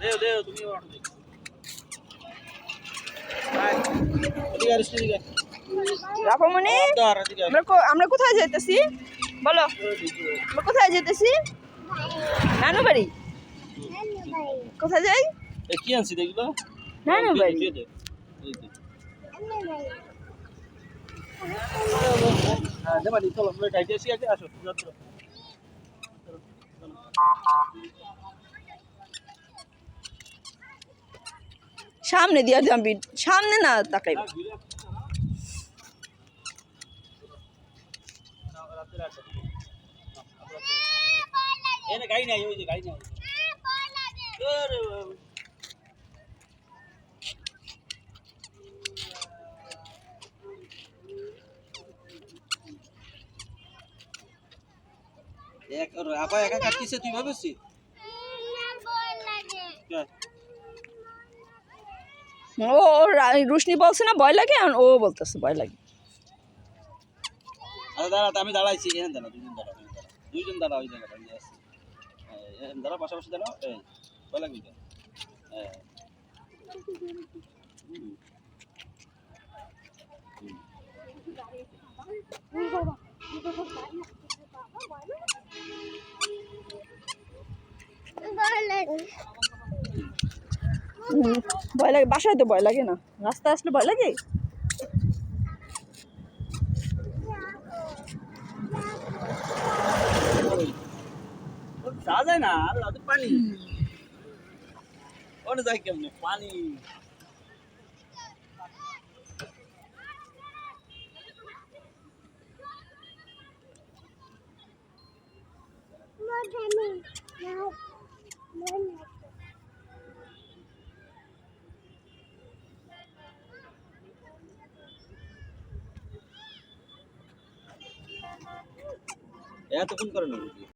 দেও দেও তুমি অর্ডার দিও আমরা কোথায় যেতেছি বলো। আমরা কোথায় যেতেছি নানু বাড়ি কোথায় যাই? কি আনছি দেখল নানু বাড়ি সামনে দিয়া যাবি সামনে না তাকাই। গাই নাই ওই যে গাই নাই আরে বাবা। এক আপা একা কাটতিছে তুই ভাবছিস ও ও রুশনি বলছে না ভয় লাগে? আর ও বলতেছে ভয় লাগে। আরে দাঁড়া আমি দাঁড়াইছি এখানে দাঁড়া দুজন দাঁড়া দুজন দাঁড়া দুইজন দাঁড়া ওই জায়গাটা ওই আছে দাঁড়া পাশাপাশি দাঁড়াও এই ভয় লাগবে হ্যাঁ হুম। ভয় লাগে বাসায় তো ভয় লাগে না। রাস্তা আসলে ভয় লাগে? যা যায় না পানি। ওনে যায় কেমনে? পানি। এতক্ষণ করে না